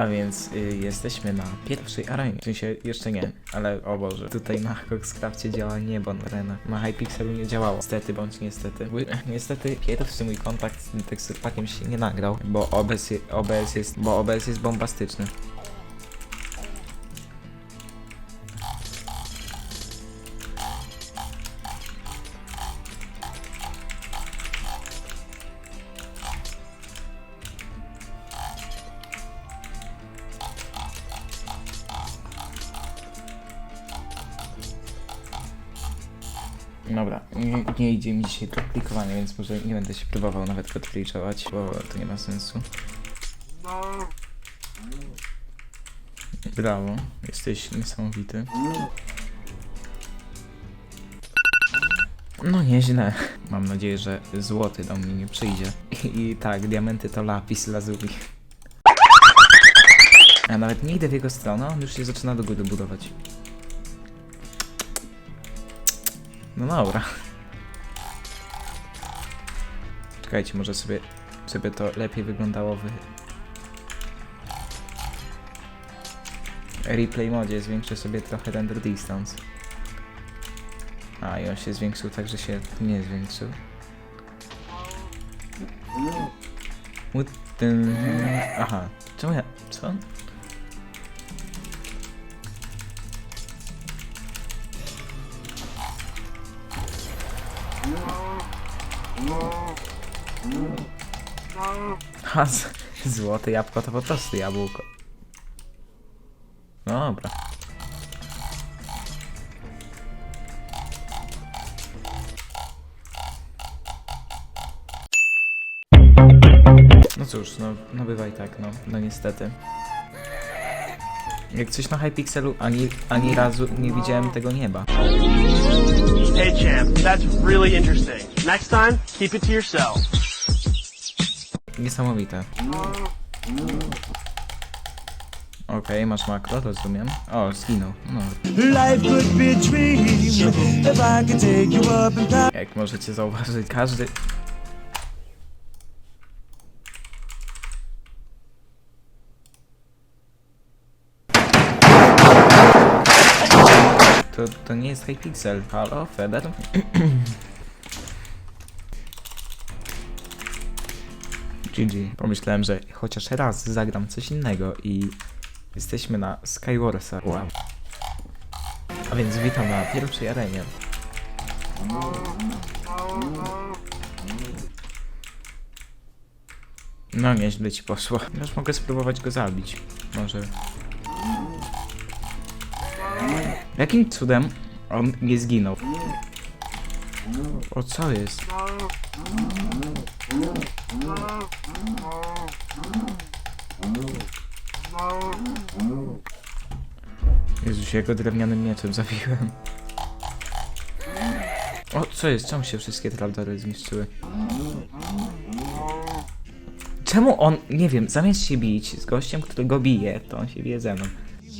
A więc y, jesteśmy na pierwszej arenie. W sensie jeszcze nie, ale o Boże. Tutaj na Coxcrafcie działa niebo na arenach. Na Hypixelu nie działało. Niestety bądź niestety. Niestety pierwszy mój kontakt z tym teksturpakiem się nie nagrał, bo OBS, je- OBS jest, bo OBS jest bombastyczny. Dobra, nie, nie idzie mi dzisiaj to klikowanie, więc może nie będę się próbował nawet go kliczować, bo to nie ma sensu. Brawo, jesteś niesamowity. No nieźle. Mam nadzieję, że złoty do mnie nie przyjdzie. I, tak, diamenty to lapis lazuli. Ja nawet nie idę w jego stronę, on już się zaczyna do góry budować. No dobra. Czekajcie, może sobie, żeby to lepiej wyglądało w replay modzie. Zwiększę sobie trochę render distance. A i on się zwiększył tak, że się nie zwiększył. Aha, czemu ja... co? Ha, z- złote jabłko to po prostu jabłko. No dobra. No cóż, no, no bywa i tak, no, no niestety. Jak coś na Hypixelu, ani, ani razu nie widziałem tego nieba. Hey champ, that's really interesting. Next time, keep it to yourself. Niesamowite. Okej, masz makro, rozumiem. O, zginął. No. Life could be a dream if I could take you up and down. Jak możecie zauważyć, każdy... To, to nie jest Hypixel. Halo, Feder? GG. Pomyślałem, że chociaż raz zagram coś innego i jesteśmy na Skywarsa. Wow. A więc witam na pierwszej arenie. No nieźle ci poszło. Już mogę spróbować go zabić. Może. Jakim cudem on nie zginął? O co jest? Jezus, ja go drewnianym mieczem zabiłem. O, co jest? Czemu się wszystkie trapdory zniszczyły? Czemu on, nie wiem, zamiast się bić z gościem, którego bije, to on się bije ze mną.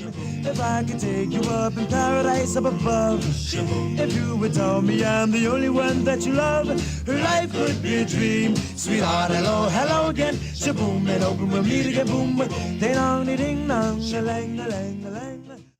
If I could take you up in paradise up above. If you would tell me I'm the only one that you love, life could be a dream. Sweetheart, hello, hello again. Shaboom, and open we'll meet again, boom. Ding dong, ding dong, a lang, a lang, a lang.